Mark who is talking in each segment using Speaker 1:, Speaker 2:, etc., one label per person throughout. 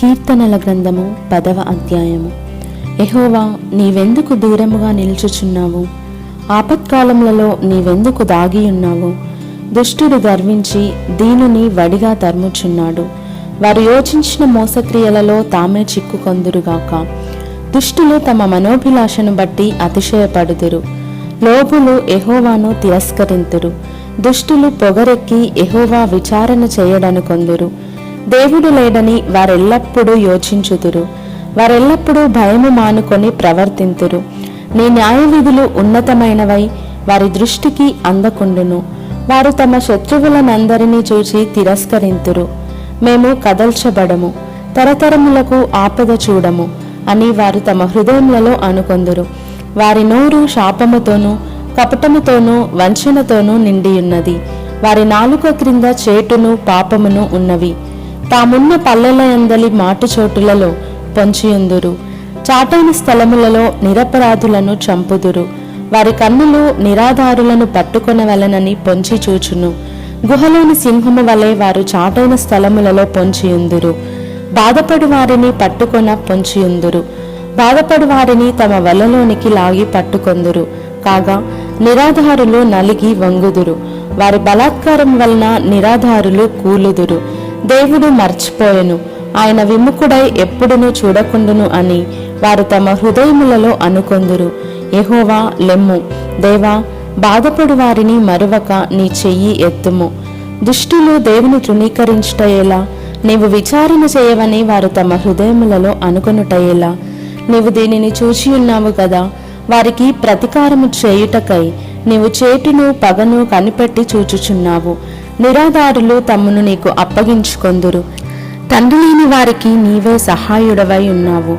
Speaker 1: కీర్తనల గ్రంథము పదవ అధ్యాయము. ఎహోవా నీవెందుకు దూరముగా నిల్చుచున్నావు? ఆపత్కాలములలో నీవెందుకు దాగి ఉన్నావు? దుష్టుడు గర్వించి దీనుని వడిగా తరుముచున్నాడు. వారు యోచించిన మోసక్రియలలో తామే చిక్కుకొందురుగాక. దుష్టులు తమ మనోభిలాషను బట్టి అతిశయపడుదురు. లోపులు ఎహోవాను తిరస్కరింతురు. దుష్టులు పొగరెక్కి ఎహోవా విచారణ చేయడనుకొందురు. దేవుడు లేడని వారెల్లప్పుడూ యోచించుదురు. వారెల్లప్పుడూ భయము మానుకొని ప్రవర్తింతురు. నీ న్యాయ విధులు ఉన్నతమైనవై వారి దృష్టికి అందకుండును. వారు తమ శత్రువులనందరినీ చూచి తిరస్కరింతురు. మేము కదల్చబడము. తరతరములకు ఆపద చూడము అని వారు తమ హృదయములలో అనుకొందురు. వారి నోరు శాపముతోనూ కపటముతోనూ వంచనతోనూ నిండియున్నది. వారి నాలుక క్రింద చేటును పాపమును ఉన్నవి. తామున్న పల్లెల ఎందలి మాటు చోటులలో పొంచియుందురు చాటైన స్థలములలో నిరపరాధులను చంపుదురు. వారి కన్నులు నిరాధారులను పట్టుకొనవలనని పొంచి చూచును. గుహలోని సింహము వలె వారు చాటైన స్థలములలో పొంచియుందురు బాధపడు వారిని పట్టుకొన పొంచియుందురు బాధపడు వారిని తమ వలలోనికి లాగి పట్టుకొందురు. కాగా నిరాధారులు నలిగి వంగుదురు. వారి బలాత్కారం వలన నిరాధారులు కూలుదురు. దేవుడు మర్చిపోయెను. ఆయన విముఖుడై ఎప్పుడునూ చూడకుండును అని వారు తమ హృదయములలో అనుకొందురు. ఎహోవా లెమ్ము. దేవా బాధపడు వారిని మరువక నీ చెయ్యి ఎత్తుము. దుష్టులు దేవుని తృణీకరించుటయేలా నీవు విచారణ చేయవని వారు తమ హృదయములలో అనుకొనుటయేలా. నీవు దీనిని చూచి ఉన్నావు కదా వారికి ప్రతీకారము చేయుటకై నీవు చేటును పగను కనిపెట్టి చూచుచున్నావు. నిరాధారులు తమ్మును నీకు అప్పగించుకొందురు. తండ్రి లేని వారికి నీవే సహాయుడవై ఉన్నావు.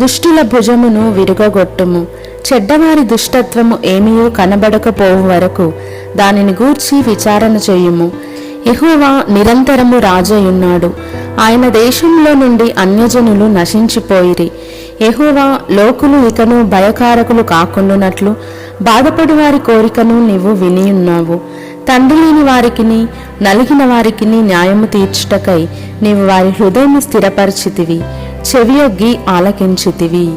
Speaker 1: దుష్టుల భుజమును విరుగొట్టుము చెడ్డవారి దుష్టత్వము ఏమీయో కనబడకపోవు వరకు దానిని గూర్చి విచారణ చేయుము. ఎహోవా నిరంతరము రాజయున్నాడు. ఆయన దేశంలో నుండి అన్యజనులు నశించిపోయిరి. ఎహోవా లోకులు ఇకను భయకారకులు కాకుండానట్లు బాధపడి వారి కోరికను నీవు వినియున్నావు తండ్రి లేని వారికిని నలిగిన వారికిని న్యాయము తీర్చుటకై నీవు వారి హృదయము స్థిరపరిచితివి. చెవియొగ్గి ఆలకించితివి.